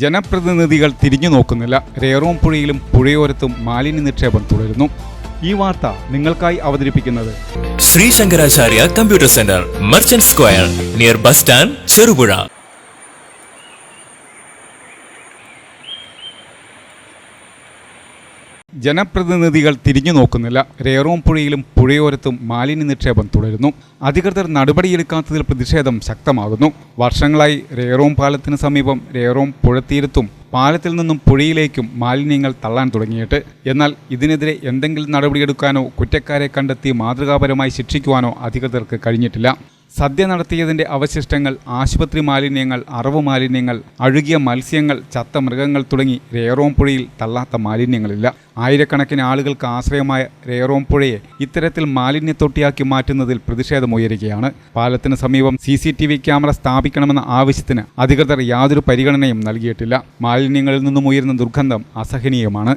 ജനപ്രതിനിധികൾ തിരിഞ്ഞു നോക്കുന്നില്ല. രേറോം പുഴയിലും പുഴയോരത്തും മാലിന്യ നിക്ഷേപം തുടരുന്നു. ഈ വാർത്ത നിങ്ങൾക്കായി അവതരിപ്പിക്കുന്നത് Shri Shankaracharya computer centre merchant square near bus stand Cherupuzha. ജനപ്രതിനിധികൾ തിരിഞ്ഞു നോക്കുന്നില്ല. രേറോം പുഴയിലും പുഴയോരത്തും മാലിന്യ നിക്ഷേപം തുടരുന്നു. അധികൃതർ നടപടിയെടുക്കാത്തതിൽ പ്രതിഷേധം ശക്തമാകുന്നു. വർഷങ്ങളായി രേറോം പാലത്തിന് സമീപം രേറോം പുഴത്തീരത്തും പാലത്തിൽ നിന്നും പുഴയിലേക്കും മാലിന്യങ്ങൾ തള്ളാൻ തുടങ്ങിയിട്ട്. എന്നാൽ ഇതിനെതിരെ എന്തെങ്കിലും നടപടിയെടുക്കാനോ കുറ്റക്കാരെ കണ്ടെത്തി മാതൃകാപരമായി ശിക്ഷിക്കുവാനോ അധികൃതർക്ക് കഴിഞ്ഞിട്ടില്ല. സദ്യ നടത്തിയതിന്റെ അവശിഷ്ടങ്ങൾ ആശുപത്രി മാലിന്യങ്ങൾ അറവ് മാലിന്യങ്ങൾ അഴുകിയ മത്സ്യങ്ങൾ ചത്ത മൃഗങ്ങൾ തുടങ്ങി രേറോം പുഴയിൽ തള്ളാത്ത മാലിന്യങ്ങളില്ല. ആയിരക്കണക്കിന് ആളുകൾക്ക് ആശ്രയമായ രേറോം പുഴയെ ഇത്തരത്തിൽ മാലിന്യത്തൊട്ടിയാക്കി മാറ്റുന്നതിൽ പ്രതിഷേധമുയരുകയാണ്. പാലത്തിന് സമീപം C C T V camera സ്ഥാപിക്കണമെന്ന ആവശ്യത്തിന് അധികൃതർ യാതൊരു പരിഗണനയും നൽകിയിട്ടില്ല. മാലിന്യങ്ങളിൽ നിന്നും ഉയരുന്ന ദുർഗന്ധം അസഹനീയമാണ്.